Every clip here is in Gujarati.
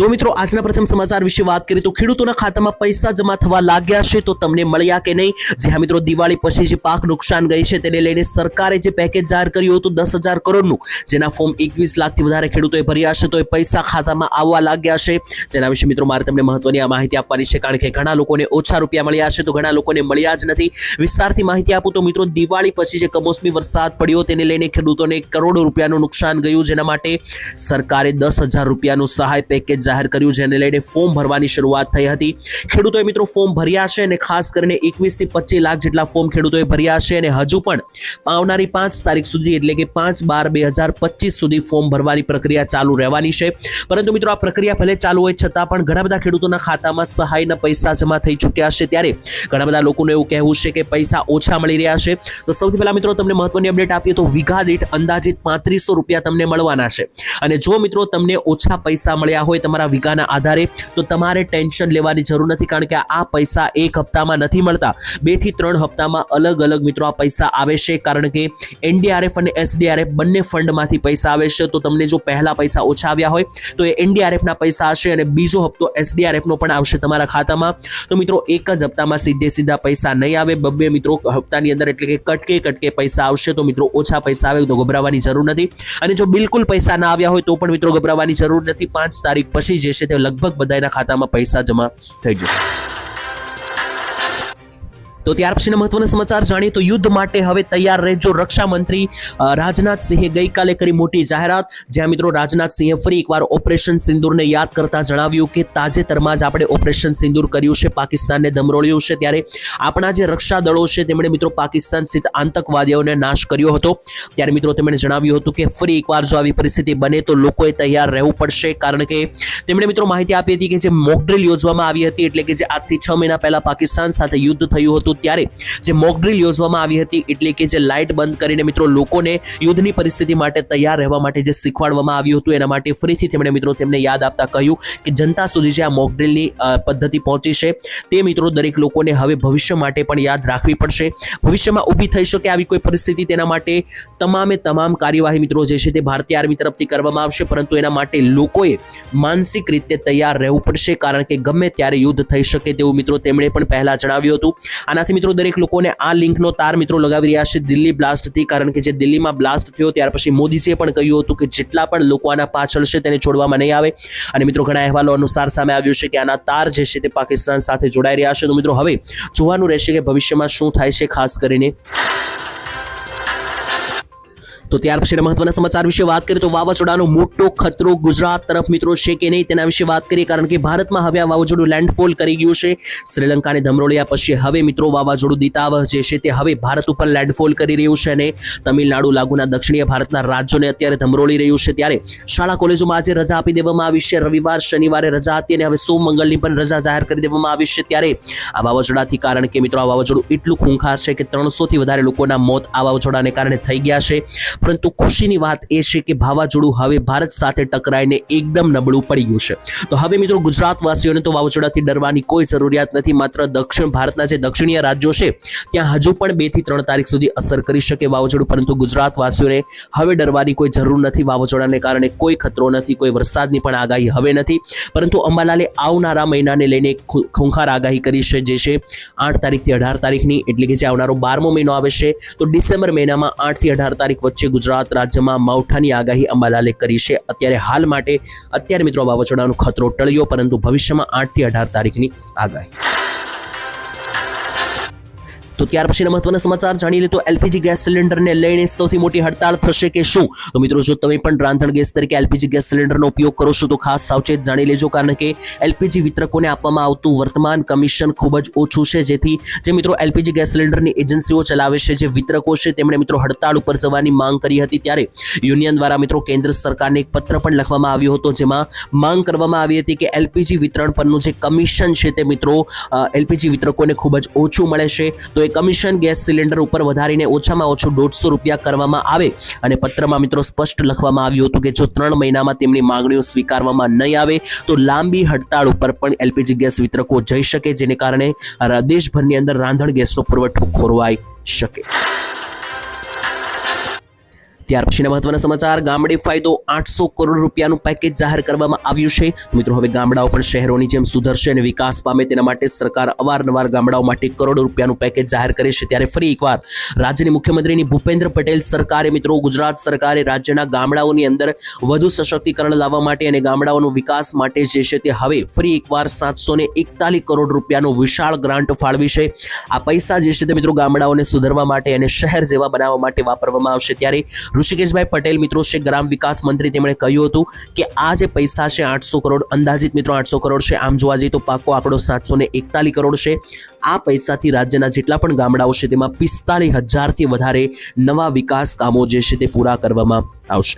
તો મિત્રો, આજના પ્રથમ સમાચાર વિશે વાત કરીએ તો ખેડૂતોના ખાતામાં પૈસા જમા થવા લાગ્યા છે તો તમને મળ્યા કે નહીં? જે હા મિત્રો, દિવાળી પછી જે પાક નુકસાન ગઈ છે તેને લઈને સરકારે જે પેકેજ જાહેર કર્યું હતું દસ હજાર કરોડનું, જેના ફોર્મ એકવીસ લાખથી વધારે ખેડૂતોએ ભર્યા છે, તો એ પૈસા ખાતામાં આવવા લાગ્યા છે. જેના વિશે મિત્રો, મારે તમને મહત્વની આ માહિતી આપવાની છે કારણ કે ઘણા લોકોને ઓછા રૂપિયા મળ્યા છે તો ઘણા લોકોને મળ્યા જ નથી. વિસ્તારથી માહિતી આપું તો મિત્રો, દિવાળી પછી જે કમોસમી વરસાદ પડ્યો તેને લઈને ખેડૂતોને કરોડો રૂપિયાનું નુકસાન ગયું, જેના માટે સરકારે દસ હજાર રૂપિયાનું સહાય પેકેજ જાહેર કર્યું, જેને લઈને ફોર્મ ભરવાની શરૂઆત થઈ હતી. ખેડૂતોએ મિત્રો ફોર્મ ભર્યા છે અને ખાસ કરીને એકવીસથી પચીસ લાખ જેટલા ફોર્મ ખેડૂતોએ ભર્યા છે અને હજુ પણ આવનારી પાંચ તારીખ સુધી, એટલે કે પાંચ બાર બે હજાર પચીસ સુધી ફોર્મ ભરવાની પ્રક્રિયા ચાલુ રહેવાની છે. પરંતુ મિત્રો આ પ્રક્રિયા ભલે ચાલુ હોય, છતાં પણ ઘણા બધા ખેડૂતોના ખાતામાં સહાયના પૈસા જમા થઈ ચૂક્યા છે. ત્યારે ઘણા બધા લોકોનું એવું કહેવું છે કે પૈસા ઓછા મળી રહ્યા છે. તો સૌથી પહેલા મિત્રો તમને મહત્વની અપડેટ આપીએ તો વીઘા દીઠ અંદાજિત પાંત્રીસો રૂપિયા તમને મળવાના છે. અને જો મિત્રો તમને ઓછા પૈસા મળ્યા હોય તમારા વીઘાના આધારે તો તમારે ટેન્શન લેવાની જરૂર નથી કારણ કે આ પૈસા એક હપ્તામાં નથી મળતા. બેથી ત્રણ હપ્તામાં અલગ અલગ મિત્રો આ પૈસા આવે છે કારણ કે એનડીઆરએફ અને એસડીઆરએફ બંને ફંડમાંથી પૈસા આવે છે. તો તમને જો પહેલા પૈસા ઓછા આવ્યા હોય તો એ એનડીઆરએફના પૈસા હશે અને બીજો હપ્તો એસડીઆરએફનો પણ આવશે તમારા ખાતામાં. તો મિત્રો એક જ હપ્તામાં સીધે સીધા પૈસા નહીં આવે. બબ્બે મિત્રો હપ્તાની અંદર એટલે કે કટકે કટકે પૈસા આવશે. તો મિત્રો ઓછા પૈસા આવે તો ગભરાવાની જરૂર નથી. અને જો બિલકુલ પૈસા ના આવ્યા હોય તો પણ મિત્રો ગભરાવાની જરૂર નથી. પાંચ તારીખ પછી જે છે તે લગભગ બધાના ખાતામાં પૈસા જમા થઈ જશે. તો ત્યાર પછીના મહત્વના સમાચાર જાણીએ તો યુદ્ધ માટે હવે તૈયાર રહેજો રક્ષા મંત્રી અ, રાજનાથ સિંહે ગઈકાલે કરી મોટી જાહેરાત. જ્યાં મિત્રો રાજનાથ સિંહે ફરી એકવાર ઓપરેશન સિંદૂરને યાદ કરતા જણાવ્યું કે તાજેતરમાં જ આપણે ઓપરેશન સિંદૂર કર્યું છે પાકિસ્તાનને ધમરોળ્યું છે. ત્યારે આપણા જે રક્ષા દળો છે તેમણે મિત્રો પાકિસ્તાન સ્થિત આતંકવાદીઓને નાશ કર્યો હતો. ત્યારે મિત્રો તેમણે જણાવ્યું હતું કે ફરી એકવાર જો આવી પરિસ્થિતિ બને તો લોકોએ તૈયાર રહેવું પડશે. કારણ કે તેમણે મિત્રો માહિતી આપી હતી કે જે મોકડ્રીલ યોજવામાં આવી હતી એટલે કે જે આજથી છ મહિના પહેલા પાકિસ્તાન સાથે યુદ્ધ થયું હતું ત્યારે જે મોકડ્રીલ યોજવામાં આવી હતી એટલે કે જે લાઇટ બંધ કરીને મિત્રો લોકોને યુદ્ધની પરિસ્થિતિ માટે તૈયાર રહેવા માટે જે શીખવાડવામાં આવ્યું હતું એના માટે ફરીથી તેમણે મિત્રો તેમને યાદ આપતા કહ્યું કે જનતા સુધી જે આ મોકડ્રીલની પદ્ધતિ પહોંચી છે તે મિત્રો દરેક લોકોને હવે ભવિષ્ય માટે પણ યાદ રાખવી પડશે. ભવિષ્યમાં ઊભી થઈ શકે આવી કોઈ પરિસ્થિતિ તેના માટે તમામે તમામ કાર્યવાહી મિત્રો જે છે તે ભારતીય આર્મી તરફથી કરવામાં આવશે, પરંતુ એના માટે લોકોએ માનસિક રીતે તૈયાર રહેવું પડશે, કારણ કે ગમે ત્યારે યુદ્ધ થઈ શકે તેવું મિત્રો તેમણે પણ પહેલા જણાવ્યું હતું. આનાથી મિત્રો દરેક લોકોને આ લિંકનો તાર મિત્રો લગાવી રહ્યા છે દિલ્હી બ્લાસ્ટથી. કારણ કે જે દિલ્હીમાં બ્લાસ્ટ થયો ત્યાર પછી મોદીજીએ પણ કહ્યું હતું કે જેટલા પણ લોકો આના પાછળ છે તેને છોડવામાં નહીં આવે. અને મિત્રો ઘણા અહેવાલો અનુસાર સામે આવ્યું છે કે આના તાર જે છે તે પાકિસ્તાન સાથે જોડાઈ રહ્યા છે. તો મિત્રો હવે જોવાનું રહેશે કે ભવિષ્યમાં શું થાય છે ખાસ કરીને તો ત્યાર પછીના મહત્વના સમાચાર વિશે વાત કરીએ તો વાવાઝોડાનો મોટો ખતરો ગુજરાત તરફ મિત્રો છે કે નહીં તેના વિશે વાત કરીએ, કારણ કે ભારતમાં હવે આ વાવાઝોડું લેન્ડફોલ કરી ગયું છે. શ્રીલંકાને ધમરોળ્યા પછી હવે મિત્રો વાવાઝોડું દીતાવહ જે છે તે હવે ભારત ઉપર લેન્ડફોલ કરી રહ્યું છે અને તમિલનાડુ લાગુના દક્ષિણીય ભારતના રાજ્યોને અત્યારે ધમરોળી રહ્યું છે. ત્યારે શાળા કોલેજોમાં આજે રજા આપી દેવામાં આવી છે. રવિવાર, શનિવારે રજા હતી અને હવે સોમ મંગળની પણ રજા જાહેર કરી દેવામાં આવી છે. ત્યારે આ વાવાઝોડાથી કારણ કે મિત્રો આ વાવાઝોડું એટલું ખૂંખાર છે કે ત્રણસોથી વધારે લોકોના મોત આ વાવાઝોડાને કારણે થઈ ગયા છે. પરંતુ ખુશીની વાત એ છે કે વાવાઝોડું હવે ભારત સાથે ટકરાઈને એકદમ નબળું પડી ગયું છે. તો હવે મિત્રો ગુજરાતવાસીઓને તો વાવાઝોડાથી ડરવાની કોઈ જરૂરિયાત નથી, માત્ર દક્ષિણ ભારતના જે દક્ષિણીય રાજ્યો છે, ત્યાં હજુ પણ બેથી ત્રણ તારીખ સુધી અસર કરી શકે વાવાઝોડું, પરંતુ ગુજરાતવાસીઓને હવે ડરવાની કોઈ જરૂર નથી. વાવાઝોડાને કારણે કોઈ ખતરો નથી, કોઈ વરસાદની પણ આગાહી હવે નથી. પરંતુ અંબાલાલે આવનારા મહિનાને લઈને ખૂંખાર આગાહી કરી છે, જે છે આઠ તારીખથી અઢાર તારીખની, એટલે કે જે આવનારો બારમો મહિનો આવે છે, તો ડિસેમ્બર મહિનામાં આઠથી અઢાર તારીખ વચ્ચે ગુજરાત રાજ્યમાં માવઠાની આગાહી અંબાલાલે કરી છે. અત્યારે હાલ માટે અત્યારે મિત્રો વાવાઝોડાનો ખતરો ટળ્યો, પરંતુ ભવિષ્યમાં આઠથી અઢાર તારીખની આગાહી. તો ત્યાર પછીના મહત્વના સમાચાર જાણી લે એલપીજી ગેસ સિલિન્ડરને લઈને સૌથી મોટી હડતાળ થશે કે શું? તો મિત્રો, જો તમે પણ રાંધણ ગેસ તરીકે એલપીજી ગેસ સિલિન્ડરનો ઉપયોગ કરો છો, તો ખાસ સાવચેત જાણી લેજો, કારણ કે એલપીજી વિતરકોને આપવામાં આવતું વર્તમાન કમિશન ખૂબ જ ઓછું છે. જેથી જે મિત્રો એલપીજી ગેસ સિલિન્ડરની એજન્સીઓ ચલાવે છે, જે વિતરકો છે, તેમણે મિત્રો હડતાળ ઉપર જવાની માંગ કરી હતી. ત્યારે યુનિયન દ્વારા મિત્રો કેન્દ્ર સરકારને એક પત્ર પણ લખવામાં આવ્યો હતો, જેમાં માંગ કરવામાં આવી હતી કે એલપીજી વિતરણ પરનું જે કમિશન છે, તે મિત્રો એલપીજી વિતરકોને ખૂબ જ ઓછું મળે છે. તો કમિશન ગેસ સિલિન્ડર ઉપર વધારીને ઓછામાં ઓછું દોઢસો રૂપિયા કરવામાં આવે અને પત્રમાં મિત્રો સ્પષ્ટ લખવામાં આવ્યું હતું કે જો ત્રણ મહિનામાં તેમની માંગણીઓ સ્વીકારવામાં નહીં આવે, તો લાંબી હડતાળ ઉપર પણ એલપીજી ગેસ વિતરકો જઈ શકે, જેને કારણે દેશભરની અંદર રાંધણ ગેસનો પુરવઠો ખોરવાઈ શકે. ત્યાર પછીના મહત્વના સમાચાર. ગામડે ફાયદો આઠસો કરોડ રૂપિયાનું પેકેજ જાહેર કરવામાં આવ્યું છે. મિત્રો, હવે ગામડાઓ પણ શહેરોની જેમ સુધરશે અને વિકાસ પામે તેના માટે સરકાર અવારનવાર ગામડાઓ માટે કરોડો રૂપિયાનું પેકેજ જાહેર કરે છે. ત્યારે ફરી એકવાર રાજ્યની મુખ્યમંત્રીની ભૂપેન્દ્ર પટેલ સરકારે, મિત્રો, ગુજરાત સરકારે રાજ્યના ગામડાઓની અંદર વધુ સશક્તિકરણ લાવવા માટે અને ગામડાઓનો વિકાસ માટે જે છે તે હવે ફરી એકવાર સાતસો ને એકતાલીસ કરોડ રૂપિયાનો વિશાળ ગ્રાન્ટ ફાળવી છે. આ પૈસા જે છે તે, મિત્રો, ગામડાઓને સુધારવા માટે અને શહેર જેવા બનાવવા માટે વાપરવામાં આવશે. ત્યારે ઋષિકેશભાઈ પટેલ મિત્રો છે ગ્રામ વિકાસ મંત્રી તેમણે કહ્યું હતું કે આ જે પૈસા છે આઠસો કરોડ, અંદાજિત મિત્રો આઠસો કરોડ છે. આમ જોવા જઈએ તો પાકો આંકડો સાતસો એકતાલીસ કરોડ છે. આ પૈસાથી રાજ્યના જેટલા પણ ગામડાઓ છે તેમાં પિસ્તાલીસ હજારથી વધારે નવા વિકાસ કામો જે છે તે પૂરા કરવામાં આવશે.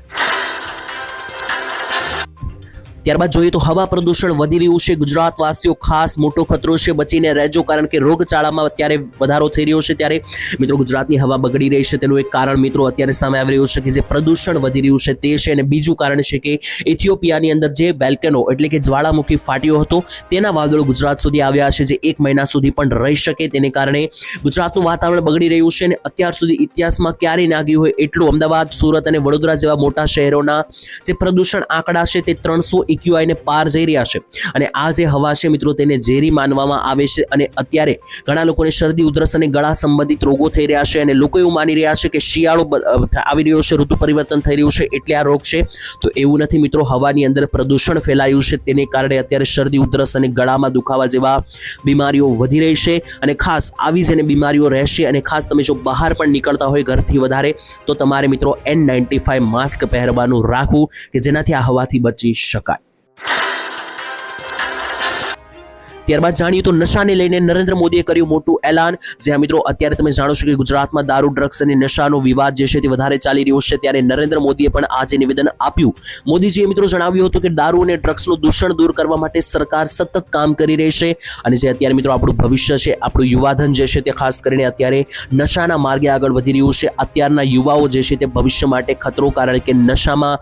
ત્યારબાદ જોઈએ તો હવા પ્રદૂષણ વધી રહ્યું છે. ગુજરાતવાસીઓ ખાસ મોટો ખતરો છે, બચીને રહેજો, કારણ કે રોગચાળામાં અત્યારે વધારો થઈ રહ્યો છે ત્યારે. મિત્રો, ગુજરાતની હવા બગડી રહી છે, તેનું એક કારણ મિત્રો અત્યારે સામે આવી રહ્યું છે કે જે પ્રદૂષણ વધી રહ્યું છે તે છે અને બીજું કારણ છે કે ઇથિયોપિયાની અંદર જે વેલ્કેનો એટલે કે જ્વાળામુખી ફાટ્યો હતો, તેના વાદળો ગુજરાત સુધી આવ્યા છે, જે એક મહિના સુધી પણ રહી શકે તેને કારણે. ગુજરાતનું વાતાવરણ બગડી રહ્યું છે અને અત્યાર સુધી ઇતિહાસમાં ક્યારેય ના ગયું હોય એટલું અમદાવાદ, સુરત અને વડોદરા જેવા મોટા શહેરોના જે પ્રદૂષણ આંકડા છે તે ત્રણસો ને પાર જઈ રહ્યા છે. અને આ જે હવા છે મિત્રો, તેને ઝેરી માનવામાં આવે છે અને અત્યારે ઘણા લોકોને શરદી, ઉધરસ અને ગળા સંબંધિત રોગો થઈ રહ્યા છે અને લોકો એવું માની રહ્યા છે કે શિયાળો આવી રહ્યો છે, ઋતુ પરિવર્તન થઈ રહ્યું છે એટલે આ રોગ છે. તો એવું નથી મિત્રો, હવાની અંદર પ્રદૂષણ ફેલાયું છે. તેને કારણે અત્યારે શરદી, ઉધરસ અને ગળામાં દુખાવા જેવા બીમારીઓ વધી રહી છે અને ખાસ આવી જેને બીમારીઓ રહેશે અને ખાસ તમે જો બહાર પણ નીકળતા હોય ઘરથી વધારે, તો તમારે મિત્રો એન નાઇન્ટી ફાઇવ માસ્ક પહેરવાનું રાખવું કે જેનાથી આ હવાથી બચી શકાય. ત્યારબાદ જાણીએ તો નશાને લઈને નરેન્દ્ર મોદીએ કર્યું મોટું એલાન. જ્યાં મિત્રો, અત્યારે તમે જાણો છો કે ગુજરાતમાં દારૂ, ડ્રગ્સ અને નશાનો વિવાદ જે છે તે વધારે ચાલી રહ્યો છે ત્યારે નરેન્દ્ર મોદીએ પણ આજે નિવેદન આપ્યું. મોદીજીએ મિત્રો જણાવ્યું હતું કે દારૂ અને ડ્રગ્સનું દૂષણ દૂર કરવા માટે સરકાર સતત કામ કરી રહી છે અને જે અત્યારે મિત્રો આપણું ભવિષ્ય છે, આપણું યુવાધન જે છે તે ખાસ કરીને અત્યારે નશાના માર્ગે આગળ વધી રહ્યું છે. અત્યારના યુવાઓ જે છે તે ભવિષ્ય માટે ખતરો કારણ કે નશામાં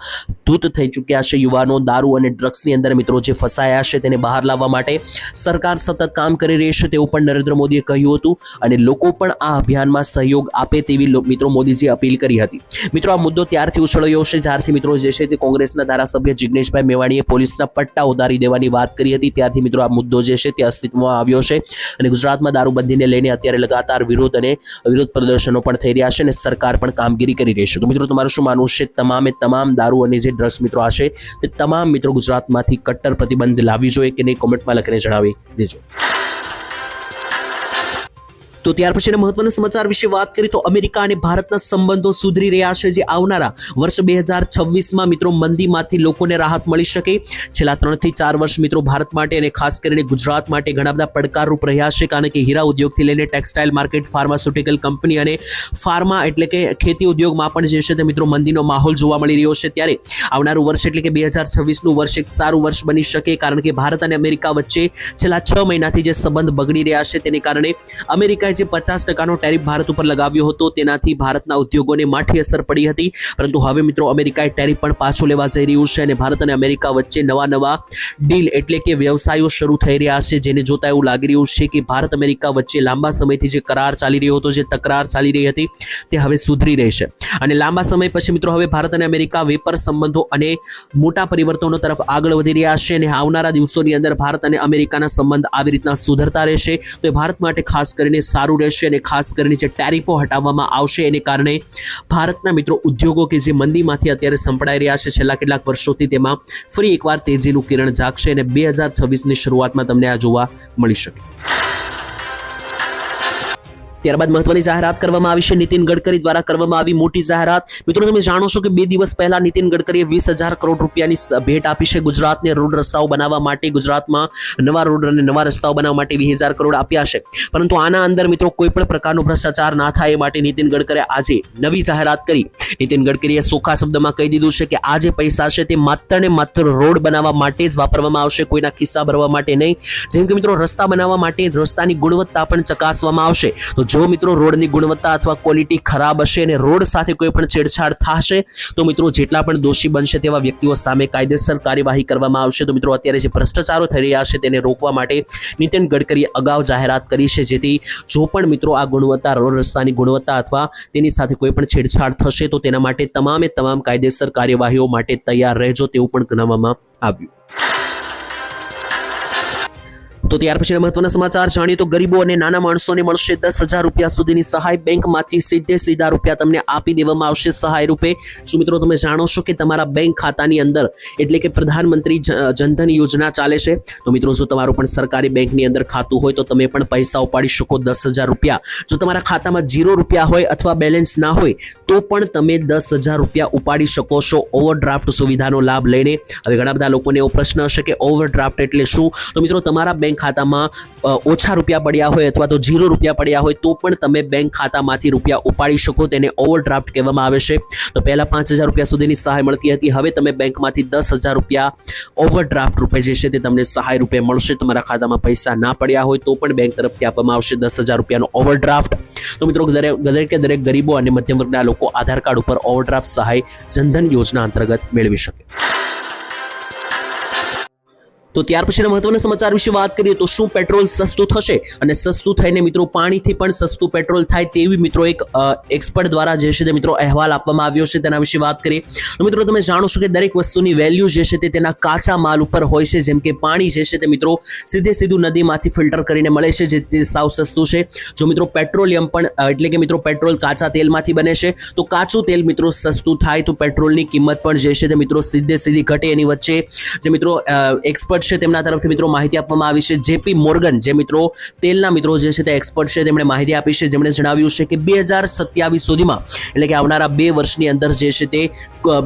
ધૂત થઈ ચૂક્યા છે યુવાનો. દારૂ અને ડ્રગ્સની અંદર મિત્રો જે ફસાયા છે તેને બહાર લાવવા માટે સરકાર સતત કામ કરી રહી છે તેવું પણ નરેન્દ્ર મોદીએ કહ્યું હતું અને લોકો પણ આ અભિયાનમાં સહયોગ આપે તેવી મિત્રો મોદીજીએ અપીલ કરી હતી. મિત્રો, આ મુદ્દો ત્યારથી ઉછળ્યો છે જ્યારથી મિત્રો જે છે તે કોંગ્રેસના ધારાસભ્ય જિગ્નેશભાઈ મેવાણીએ પોલીસના પટ્ટા ઉતારી દેવાની વાત કરી હતી. ત્યારથી મિત્રો, આ મુદ્દો જે છે તે અસ્તિત્વમાં આવ્યો છે અને ગુજરાતમાં દારૂબંધીને લઈને અત્યારે લગાતાર વિરોધ અને વિરોધ પ્રદર્શનો પણ થઈ રહ્યા છે અને સરકાર પણ કામગીરી કરી રહી છે. તો મિત્રો, તમારું શું માનવું છે? તમામે તમામ દારૂ અને જે ડ્રગ્સ મિત્રો હશે તે તમામ મિત્રો ગુજરાતમાંથી કટ્ટર પ્રતિબંધ લાવવી જોઈએ કે નહીં? કોમેન્ટમાં લખીને જણાવી. દેજો તો ત્યાર પછીના મહત્વના સમાચાર વિશે વાત કરીએ તો અમેરિકા અને ભારતના સંબંધો સુધરી રહ્યા છે જે આવનારા વર્ષ બે હજાર છવ્વીસમાં મિત્રો મંદીમાંથી લોકોને રાહત મળી શકે. છેલ્લા ત્રણથી ચાર વર્ષ મિત્રો ભારત માટે અને ખાસ કરીને ગુજરાત માટે ઘણા બધા પડકારરૂપ રહ્યા છે. કારણ કે હીરા ઉદ્યોગથી લઈને ટેક્સટાઇલ માર્કેટ, ફાર્માસ્યુટિકલ કંપની અને ફાર્મા એટલે કે ખેતી ઉદ્યોગમાં પણ જે છે તે મિત્રો મંદીનો માહોલ જોવા મળી રહ્યો છે. ત્યારે આવનારું વર્ષ એટલે કે બે હજાર છવ્વીસનું વર્ષ એક સારું વર્ષ બની શકે. કારણ કે ભારત અને અમેરિકા વચ્ચે છેલ્લા છ મહિનાથી જે સંબંધ બગડી રહ્યા છે. તેને કારણે અમેરિકાએ જે પચાસ ટકાનો ટેરિફ ભારત ઉપર લગાવ્યો હતો, તેનાથી ભારતના ઉદ્યોગોને માઠી અસર પડી હતી. પરંતુ હવે મિત્રો, અમેરિકાએ ટેરિફ પણ પાછો લેવા જઈ રહ્યું છે અને ભારત અને અમેરિકા વચ્ચે નવા નવા ડીલ એટલે કે વ્યવસાયો શરૂ થઈ રહ્યા છે, જેને જોતા એવું લાગી રહ્યું છે કે ભારત અમેરિકા વચ્ચે લાંબા સમયથી જે કરાર ચાલી રહ્યો હતો, જે તકરાર ચાલી રહી હતી, તે હવે સુધરી રહેશે અને લાંબા સમય પછી મિત્રો, હવે ભારત અને અમેરિકા વેપાર સંબંધો અને મોટા પરિવર્તનો તરફ આગળ વધી રહ્યા છે અને આવનારા દિવસોની અંદર ભારત અને અમેરિકાના સંબંધ આવી રીતના સુધરતા રહેશે. તો એ ભારત માટે ખાસ કરીને સારું રહેશે અને ખાસ કરીને જે ટેરિફો હટાવવામાં આવશે એને કારણે ભારતના મિત્રો ઉદ્યોગો કે જે મંદીમાંથી અત્યારે સંપડાઈ રહ્યા છે, છેલ્લા કેટલાક વર્ષોથી તેમાં ફરી એકવાર તેજીનું કિરણ જાગશે અને બે હજાર છવ્વીસની શરૂઆતમાં તમને આ જોવા મળી શકે. ત્યારબાદ મહત્વની જાહેરાત કરવામાં આવી છે. નીતિન ગડકરી દ્વારા કરવામાં આવી મોટી જાહેરાત. મિત્રો, તમે જાણો છો કે બે દિવસ પહેલા નીતિન ગડકરીએ વીસ હજાર કરોડ રૂપિયાની ભેટ આપી છે. ગુજરાતને રોડ રસ્તાઓ બનાવવા માટે, ગુજરાતમાં નવા રોડ અને નવા રસ્તાઓ બનાવવા માટે વીસ હજાર કરોડ આપ્યા છે. પરંતુ આના અંદર મિત્રો કોઈ પણ પ્રકારનો ભ્રષ્ટાચાર ના થાય એ માટે નીતિન ગડકરીએ આજે નવી જાહેરાત કરી. નીતિન ગડકરીએ સોખા શબ્દમાં કહી દીધું છે કે આ જે પૈસા છે તે માત્ર ને માત્ર રોડ બનાવવા માટે જ વાપરવામાં આવશે, કોઈના ખિસ્સા ભરવા માટે નહીં. જેમ કે મિત્રો, રસ્તા બનાવવા માટે રસ્તાની ગુણવત્તા પણ ચકાસવામાં આવશે. તો જો મિત્રો રોડની ગુણવત્તા અથવા ક્વોલિટી ખરાબ હશે અને રોડ સાથે કોઈ પણ છેડછાડ થશે, તો મિત્રો જેટલા પણ દોષી બનશે તેવા વ્યક્તિઓ સામે કાયદેસર કાર્યવાહી કરવામાં આવશે. તો મિત્રો અત્યારે જે ભ્રષ્ટાચારો થઈ રહ્યા છે તેને રોકવા માટે નીતિન ગડકરીએ અગાઉ જાહેરાત કરી છે, જેથી જો પણ મિત્રો આ ગુણવત્તા, રોડ રસ્તાની ગુણવત્તા અથવા તેની સાથે કોઈ પણ છેડછાડ થશે, તો તેના માટે તમામે તમામ કાયદેસર કાર્યવાહીઓ માટે તૈયાર રહેજો તેવું પણ ગણાવવામાં આવ્યું. તો ત્યાર પછીના મહત્વના સમાચાર જાણીએ તો ગરીબો અને નાના માણસોને મળશે દસ હજાર રૂપિયા સુધીની સહાય બેંકમાંથી સીધે સીધા રૂપિયા તમને આપી દેવામાં આવશે સહાય રૂપે. શું મિત્રો તમે જાણો છો કે તમારા બેંક ખાતાની અંદર એટલે કે પ્રધાનમંત્રી જનધન યોજના ચાલે છે? તો મિત્રો જો તમારું પણ સરકારી બેંકની અંદર ખાતું હોય તો તમે પણ પૈસા ઉપાડી શકો દસ હજાર રૂપિયા. જો તમારા ખાતામાં જીરો રૂપિયા હોય અથવા બેલેન્સ ના હોય તો પણ તમે દસ હજાર રૂપિયા ઉપાડી શકો છો ઓવરડ્રાફ્ટ સુવિધાનો લાભ લઈને. હવે ઘણા બધા લોકોને એવો પ્રશ્ન હશે કે ઓવરડ્રાફ્ટ એટલે શું? તો મિત્રો તમારા બેંક ખાતામાં ઓછા રૂપિયા પડ્યા હોય અથવા તો ઝીરો રૂપિયા પડ્યા હોય, તો પણ તમે બેંક ખાતામાંથી રૂપિયા ઉપાડી શકો, તેને ઓવરડ્રાફ્ટ કહેવામાં આવે છે. તો પહેલા પાંચ હજાર રૂપિયા સુધીની સહાય મળતી હતી. હવે તમે બેંકમાંથી દસ હજાર રૂપિયા ઓવરડ્રાફ્ટ રૂપે જે છે તે તમને સહાય રૂપે મળશે. તમારા ખાતામાં પૈસા ના પડ્યા હોય તો પણ બેંક તરફથી આપવામાં આવશે દસ હજાર રૂપિયાનો ઓવરડ્રાફ્ટ. તો મિત્રો, દરેક, દરેકે દરેક ગરીબો અને મધ્યમ વર્ગના લોકો આધાર કાર્ડ ઉપર ઓવરડ્રાફ્ટ સહાય જનધન યોજના અંતર્ગત મેળવી શકે. તો ત્યાર પછીના મહત્વના સમાચાર વિશે વાત કરીએ તો શું પેટ્રોલ સસ્તું થશે? અને સસ્તું થઈને મિત્રો પાણીથી પણ સસ્તું પેટ્રોલ થાય તેવી મિત્રો એક એક્સપર્ટ દ્વારા જે છે તે મિત્રો અહેવાલ આપવામાં આવ્યો છે તેના વિશે વાત કરીએ. તો મિત્રો તમે જાણો છો કે દરેક વસ્તુની વેલ્યુ જે છે તે તેના કાચા માલ ઉપર હોય છે, જેમ કે પાણી જે છે તે મિત્રો સીધે સીધું નદીમાંથી ફિલ્ટર કરીને મળે છે જે તે સાવ સસ્તું છે. જો મિત્રો પેટ્રોલિયમ પણ એટલે કે મિત્રો પેટ્રોલ કાચા તેલમાંથી બને છે, તો કાચું તેલ મિત્રો સસ્તું થાય તો પેટ્રોલની કિંમત પણ જે છે તે મિત્રો સીધે સીધી ઘટે એની વચ્ચે. જે મિત્રો એક્સપર્ટ છે તેમના તરફથી મિત્રો માહિતી આપવામાં આવી છે. જેપી મોર્ગન, જે મિત્રો તેલના મિત્રો જે છે તે એક્સપર્ટ છે, તેમણે માહિતી આપી છે. જેમણે જણાવ્યું છે કે બે હજાર સત્યાવીસ સુધીમાં, એટલે કે આવનારા બે વર્ષની અંદર જે છે તે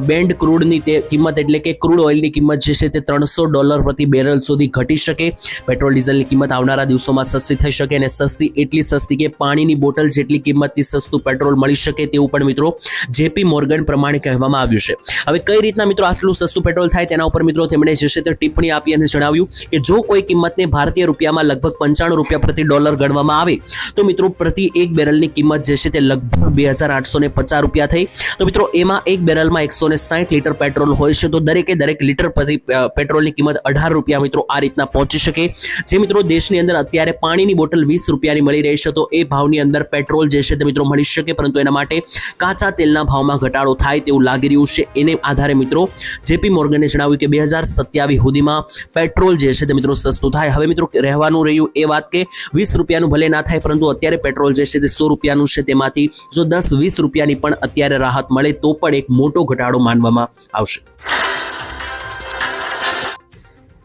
બેન્ડ ક્રૂડની તે કિંમત, એટલે કે ક્રૂડ ઓઇલની કિંમત જે છે તે ત્રણસો ડોલર પ્રતિ બેરલ સુધી ઘટી શકે. પેટ્રોલ ડીઝલની કિંમત આવનારા દિવસોમાં સસ્તી થઈ શકે અને સસ્તી, એટલી સસ્તી કે પાણીની બોટલ જેટલી કિંમતથી સસ્તું પેટ્રોલ મળી શકે તેવું પણ મિત્રો જેપી મોર્ગન પ્રમાણે કહેવામાં આવ્યું છે. હવે કઈ રીતના મિત્રો આટલું સસ્તું પેટ્રોલ થાય તેના ઉપર મિત્રો તેમણે જે છે તે ટિપ્પણી આપી અને જણાવ્યું કે જો કોઈ કિંમતને ભારતીય રૂપિયામાં લગભગ પંચાણું રૂપિયા પ્રતિ ડોલર ગણવામાં આવે, તો મિત્રો પ્રતિ એક બેરલની કિંમત જે છે તે લગભગ બે હજાર આઠસો ને પચાસ રૂપિયા થઈ. તો મિત્રો એમાં એક બેરલમાં એકસો ને સાઠ લીટર પેટ્રોલ હોય છે, તો દરેકે દરેક લીટર પ્રતિ પેટ્રોલની કિંમત અઢાર રૂપિયા મિત્રો આ રીતના પહોંચી શકે. જે મિત્રો દેશની અંદર અત્યારે પાણીની બોટલ વીસ રૂપિયાની મળી રહી છે, તો એ ભાવની અંદર પેટ્રોલ જે છે તે મિત્રો મળી શકે, પરંતુ એના માટે કાચા તેલના ભાવમાં ઘટાડો થાય તેવું લાગી રહ્યું છે. એને આધારે મિત્રો જેપી મોર્ગને જણાવ્યું કે બે હજાર સત્યાવીસ સુધીમાં પેટ્રોલ જે છે તે મિત્રો સસ્તું થાય. હવે મિત્રો રહેવાનું રહ્યું એ વાત કે વીસ રૂપિયાનું ભલે ના થાય પરંતુ અત્યારે પેટ્રોલ જે છે તે સો રૂપિયાનું છે તેમાંથી જો દસ વીસ રૂપિયાની પણ અત્યારે રાહત મળે તો પણ એક મોટો ઘટાડો માનવામાં આવશે.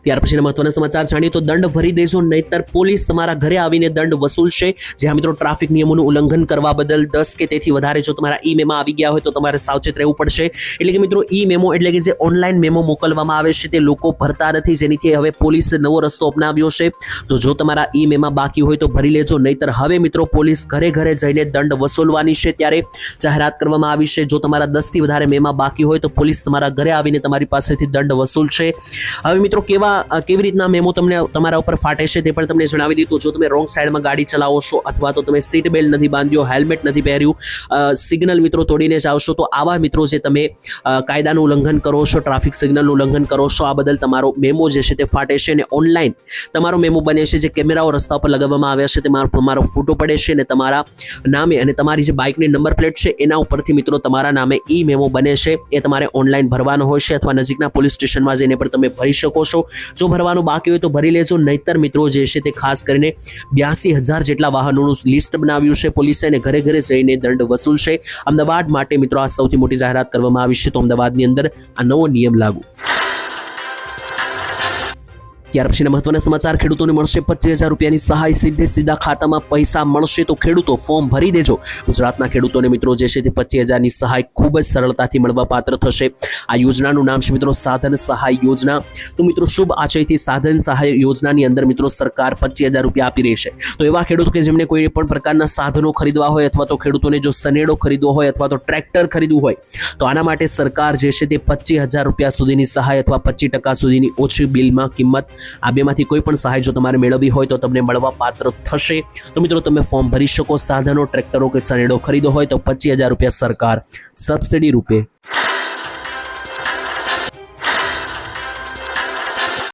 ત્યાર પછીના મહત્વના સમાચાર જાણીએ તો દંડ ભરી દેજો, નહીતર પોલીસ તમારા ઘરે આવીને દંડ વસૂલશે. જ્યાં મિત્રો ટ્રાફિક નિયમોનું ઉલ્લંઘન કરવા બદલ દસ કે તેથી વધારે જો તમારા ઈ મેમાં આવી ગયા હોય તો તમારે સાવચેત રહેવું પડશે. એટલે કે મિત્રો, ઈ મેમો એટલે કે જે ઓનલાઈન મેમો મોકલવામાં આવે છે તે લોકો ભરતા નથી, જેનીથી હવે પોલીસે નવો રસ્તો અપનાવ્યો છે. તો જો તમારા ઈ મેમાં બાકી હોય તો ભરી લેજો, નહીતર હવે મિત્રો પોલીસ ઘરે ઘરે જઈને દંડ વસૂલવાની છે ત્યારે જાહેરાત કરવામાં આવી છે. જો તમારા દસથી વધારે મેમાં બાકી હોય તો પોલીસ તમારા ઘરે આવીને તમારી પાસેથી દંડ વસૂલશે. હવે મિત્રો કેવા અ, કેવી રીતના મેમો તમને તમારા ઉપર ફાટે છે તે પણ તમને જણાવી દીધું. જો તમે રોંગ સાઈડમાં ગાડી ચલાવો છો અથવા તો તમે સીટ બેલ્ટ નથી બાંધ્યો હેલ્મેટ નથી પહેર્યું સિગ્નલ મિત્રો તોડીને જ આવશો તો આવા મિત્રો જે તમે કાયદાનું ઉલ્લંઘન કરો છો ટ્રાફિક સિગ્નલનું ઉલ્લંઘન કરો છો આ બદલ તમારો મેમો જે છે તે ફાટે છે અને ઓનલાઈન તમારો મેમો બને છે જે કેમેરાઓ રસ્તા પર લગાવવામાં આવ્યા છે તેમાં તમારો ફોટો પડે છે અને તમારા નામે અને તમારી જે બાઇકની નંબર પ્લેટ છે એના ઉપરથી મિત્રો તમારા નામે ઈ મેમો બને છે એ તમારે ઓનલાઈન ભરવાનો હોય છે અથવા નજીકના પોલીસ સ્ટેશનમાં જઈને પણ તમે ભરી શકો છો. જો ભરવાનું બાકી હોય તો ભરી લેજો. નહીતર મિત્રો જે છે તે ખાસ કરીને બ્યાસી હજાર જેટલા વાહનોનું લિસ્ટ બનાવ્યું છે. પોલીસે અને ઘરે ઘરે જઈને દંડ વસૂલશે અમદાવાદ માટે મિત્રો આ સૌથી મોટી જાહેરાત કરવામાં આવી છે. તો અમદાવાદની અંદર આ નવો નિયમ લાગુ. ત્યાર પછીના મહત્વના સમાચાર ખેડૂતોને મળશે પચીસ હજાર રૂપિયાની સહાય, સીધે સીધા ખાતામાં પૈસા મળશે તો ખેડૂતો ફોર્મ ભરી દેજો. ગુજરાતના ખેડૂતોને મિત્રો જે છે તે પચીસ હજારની સહાય ખૂબ જ સરળતાથી મળવા પાત્ર થશે. આ યોજનાનું નામ છે મિત્રો સાધન સહાય યોજના. તો મિત્રો શુભ આશયથી સાધન સહાય યોજનાની અંદર મિત્રો સરકાર પચીસ હજાર રૂપિયા આપી રહી છે. તો એવા ખેડૂતો કે જેમને કોઈ પણ પ્રકારના સાધનો ખરીદવા હોય અથવા તો ખેડૂતોને જો સનેડો ખરીદવો હોય અથવા તો ટ્રેક્ટર ખરીદવું હોય, તો આના માટે સરકાર જે છે તે પચીસ હજાર રૂપિયા સુધીની સહાય અથવા પચીસ ટકા સુધીની ઓછી બિલમાં કિંમત આ બેમાંથી કોઈ પણ સહાય જો તમારે મેળવવી હોય તો તમને મળવા પાત્ર થશે. તો મિત્રો, તમે ફોર્મ ભરી શકો, સાધનો ટ્રેક્ટરો કે સનેડો ખરીદો હોય તો પચીસ હજાર રૂપિયા સરકાર સબસિડી રૂપે